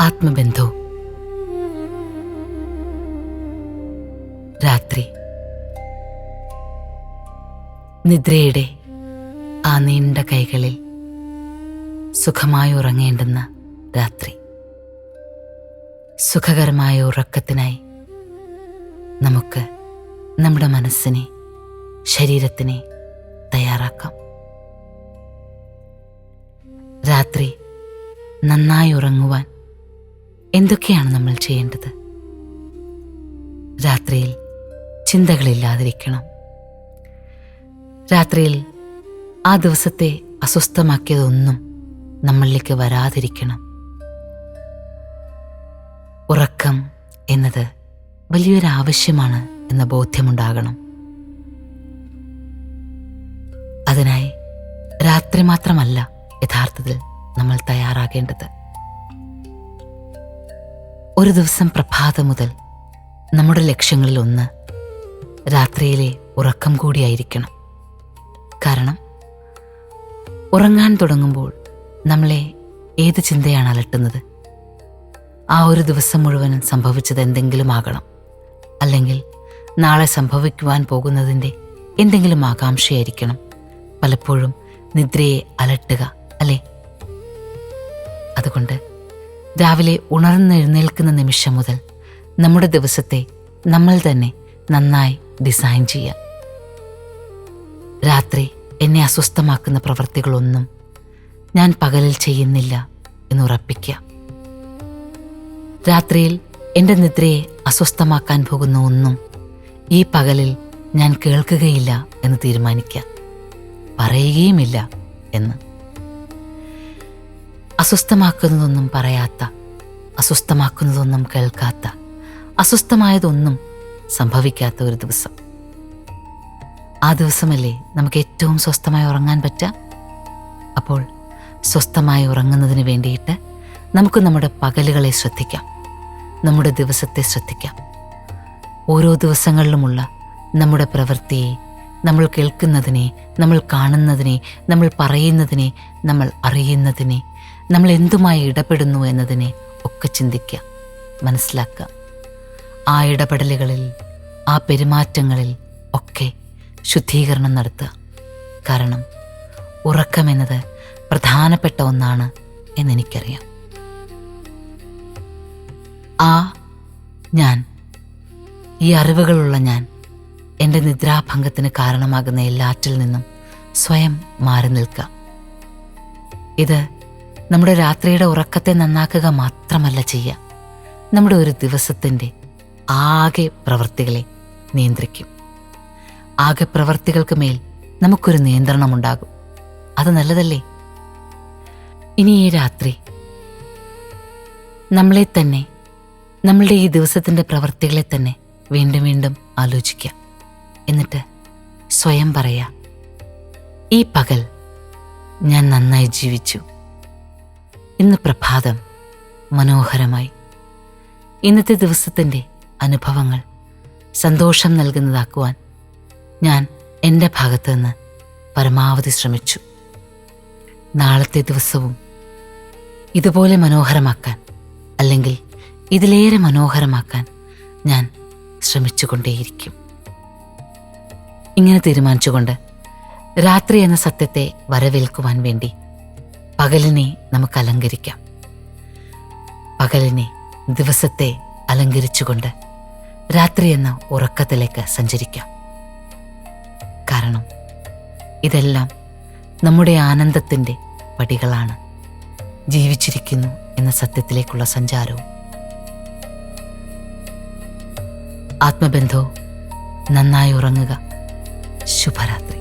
ആത്മബന്ധു. രാത്രി. നിദ്രയുടെ ആ നീണ്ട കൈകളിൽ സുഖമായി ഉറങ്ങേണ്ടുന്ന രാത്രി. സുഖകരമായ ഉറക്കത്തിനായി നമുക്ക് നമ്മുടെ മനസ്സിനെ ശരീരത്തിനെ തയ്യാറാക്കാം. നന്നായി ഉറങ്ങുവാൻ എന്തൊക്കെയാണ് നമ്മൾ ചെയ്യേണ്ടത്? രാത്രിയിൽ ചിന്തകളില്ലാതിരിക്കണം. രാത്രിയിൽ ആ ദിവസത്തെ അസ്വസ്ഥമാക്കിയതൊന്നും നമ്മളിലേക്ക് വരാതിരിക്കണം. ഉറക്കം എന്നത് വലിയൊരു ആവശ്യമാണ് എന്ന ബോധ്യമുണ്ടാകണം. അതിനായി രാത്രി മാത്രമല്ല യഥാർത്ഥത്തിൽ നമ്മൾ തയ്യാറാകേണ്ടത്. ഒരു ദിവസം പ്രഭാതം മുതൽ നമ്മുടെ ലക്ഷ്യങ്ങളിൽ ഒന്ന് രാത്രിയിലെ ഉറക്കം കൂടിയായിരിക്കണം കാരണം ഉറങ്ങാൻ തുടങ്ങുമ്പോൾ നമ്മളെ ഏത് ചിന്തയാണ് അലട്ടുന്നത്? ആ ഒരു ദിവസം മുഴുവനും സംഭവിച്ചത് എന്തെങ്കിലും ആകണം. അല്ലെങ്കിൽ നാളെ സംഭവിക്കുവാൻ പോകുന്നതിന്റെ എന്തെങ്കിലും ആകാംക്ഷയായിരിക്കണം. പലപ്പോഴും നിദ്രയെ അലട്ടുക അല്ലേ അതുകൊണ്ട് രാവിലെ ഉണർന്നെഴുന്നേൽക്കുന്ന നിമിഷം മുതൽ നമ്മുടെ ദിവസത്തെ നമ്മൾ തന്നെ നന്നായി ഡിസൈൻ ചെയ്യാം. രാത്രി എന്നെ അസ്വസ്ഥമാക്കുന്ന പ്രവൃത്തികളൊന്നും ഞാൻ പകലിൽ ചെയ്യുന്നില്ല എന്ന് ഉറപ്പിക്കുക. രാത്രിയിൽ എന്റെ നിദ്രയെ അസ്വസ്ഥമാക്കാൻ പോകുന്ന ഒന്നും ഈ പകലിൽ ഞാൻ കേൾക്കുകയില്ല എന്ന് തീരുമാനിക്കുക. പറയുകയുമില്ല എന്ന്. അസ്വസ്ഥമാക്കുന്നതൊന്നും പറയാത്ത അസ്വസ്ഥമാക്കുന്നതൊന്നും കേൾക്കാത്ത അസ്വസ്ഥമായതൊന്നും സംഭവിക്കാത്ത ഒരു ദിവസം. ആ ദിവസമല്ലേ നമുക്ക് ഏറ്റവും സ്വസ്ഥമായി ഉറങ്ങാൻ പറ്റുക? അപ്പോൾ സ്വസ്ഥമായി ഉറങ്ങുന്നതിന് വേണ്ടിയിട്ട് നമുക്ക് നമ്മുടെ പകലുകളെ ശ്രദ്ധിക്കാം. നമ്മുടെ ദിവസത്തെ ശ്രദ്ധിക്കാം. ഓരോ ദിവസങ്ങളിലുമുള്ള നമ്മുടെ പ്രവൃത്തിയെ നമ്മൾ കേൾക്കുന്നതിനെ നമ്മൾ കാണുന്നതിനെ നമ്മൾ പറയുന്നതിനെ നമ്മൾ അറിയുന്നതിനെ നമ്മൾ എന്തുമായി ഇടപെടുന്നു എന്നതിനെ ഒക്കെ ചിന്തിക്കുക മനസ്സിലാക്കുക. ആ ഇടപെടലുകളിൽ ആ പെരുമാറ്റങ്ങളിൽ ഒക്കെ ശുദ്ധീകരണം നടത്തുക. കാരണം ഉറക്കമെന്നത് പ്രധാനപ്പെട്ട ഒന്നാണ് എന്നെനിക്കറിയാം. ആ ഞാൻ ഈ അറിവുകളുള്ള ഞാൻ എന്റെ നിദ്രാഭംഗത്തിന് കാരണമാകുന്ന എല്ലാറ്റിൽ നിന്നും സ്വയം മാറി നിൽക്കുക. ഇത് നമ്മുടെ രാത്രിയുടെ ഉറക്കത്തെ നന്നാക്കുക മാത്രമല്ല ചെയ്യുക. നമ്മുടെ ഒരു ദിവസത്തിന്റെ ആകെ പ്രവൃത്തികളെ നിയന്ത്രിക്കും. ആകെ പ്രവൃത്തികൾക്ക് മേൽ നമുക്കൊരു നിയന്ത്രണമുണ്ടാകും. അത് നല്ലതല്ലേ? ഇനി ഈ രാത്രി നമ്മളെ തന്നെ നമ്മളുടെ ഈ ദിവസത്തിന്റെ പ്രവൃത്തികളെ തന്നെ വീണ്ടും വീണ്ടും ആലോചിക്കാം എന്നിട്ട് സ്വയം പറയാ ഈ പകൽ ഞാൻ നന്നായി ജീവിച്ചു. ഇന്ന് പ്രഭാതം മനോഹരമായി. ഇന്നത്തെ ദിവസത്തിന്റെ അനുഭവങ്ങൾ സന്തോഷം നൽകുന്നതാക്കുവാൻ ഞാൻ എന്റെ ഭാഗത്ത് നിന്ന് പരമാവധി ശ്രമിച്ചു. നാളത്തെ ദിവസവും ഇതുപോലെ മനോഹരമാക്കാൻ അല്ലെങ്കിൽ ഇതിലേറെ മനോഹരമാക്കാൻ ഞാൻ ശ്രമിച്ചുകൊണ്ടേയിരിക്കും. ഇങ്ങനെ തീരുമാനിച്ചുകൊണ്ട് രാത്രി എന്ന സത്യത്തെ വരവേൽക്കുവാൻ വേണ്ടി പകലിനെ നമുക്ക് അലങ്കരിക്കാം. പകലിനെ ദിവസത്തെ അലങ്കരിച്ചുകൊണ്ട് രാത്രി എന്ന ഉറക്കത്തിലേക്ക് സഞ്ചരിക്കാം. കാരണം ഇതെല്ലാം നമ്മുടെ ആനന്ദത്തിന്റെ പടികളാണ്. ജീവിച്ചിരിക്കുന്നു എന്ന സത്യത്തിലേക്കുള്ള സഞ്ചാരവും. ആത്മബന്ധവും നന്നായി ഉറങ്ങുക. ശുഭരാത്രി.